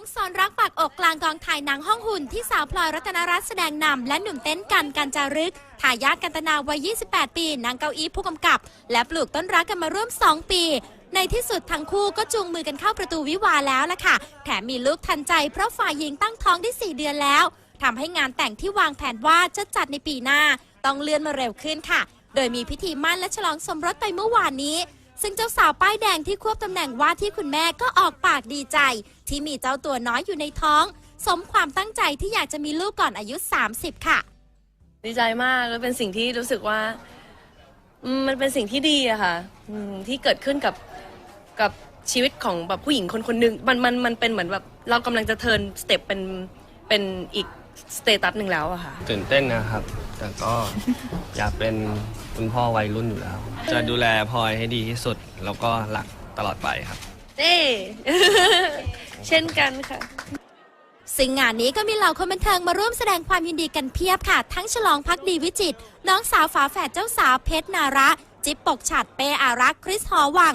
งสอนรักปากอกกลางกองถ่ายหนังห้องหุ่นที่สาวพลอยรัตนรัตน์แสดงนำและหนุ่มเต้นกันกันจารึกทายาทกันตนาวัย 28 ปีนางเก้าอี้ผู้กำกับ และปลูกต้นรักกันมาร่วม 2 ปี ในที่สุดทั้งคู่ก็จูงมือกันเข้าประตูวิวาแล้วล่ะค่ะ แถมมีลูกทันใจเพราะฝ่ายหญิงตั้งท้องได้ 4 เดือนแล้วทำให้งานแต่งที่วางแผนว่าจะจัดในปีหน้า ต้องเลื่อนมาเร็วขึ้นค่ะ โดยมีพิธีมั่นและฉลองสมรสไปเมื่อวานนี้ ซึ่งเจ้าสาวป้ายแดงที่ควบตำแหน่งว่าที่คุณแม่ก็ออกปากดีใจ ที่มีเจ้าตัวน้อยอยู่ในท้อง สมความตั้งใจที่อยากจะมีลูกก่อนอายุ 30 ค่ะ ดีใจมากแล้วเป็นสิ่งที่รู้สึกว่ามันเป็นสิ่งที่ดีอะค่ะที่เกิดขึ้นกับกับชีวิตของแบบผู้หญิงคนคนหนึ่งมันมันมันเป็นเหมือนแบบเรากำลังจะเทินสเต็ปเป็นเป็นอีก สเตตัสหนึ่งแล้วอะค่ะ ตื่นเต้นนะครับ แต่ก็อยากเป็นคุณพ่อวัยรุ่นอยู่แล้ว จะดูแลพลอยให้ดีที่สุด แล้วก็หลักตลอดไปครับเจ้เช่นกันค่ะ ซึ่งงานนี้ก็มีเหล่าคนบันเทิงมาร่วมแสดงความยินดีกันเพียบค่ะ ทั้งฉลองพักดีวิจิตรน้องสาวฝาแฝดเจ้าสาวเพชรนาระ จิ๊บปกฉัดเปอารักษ์คริสหอวัง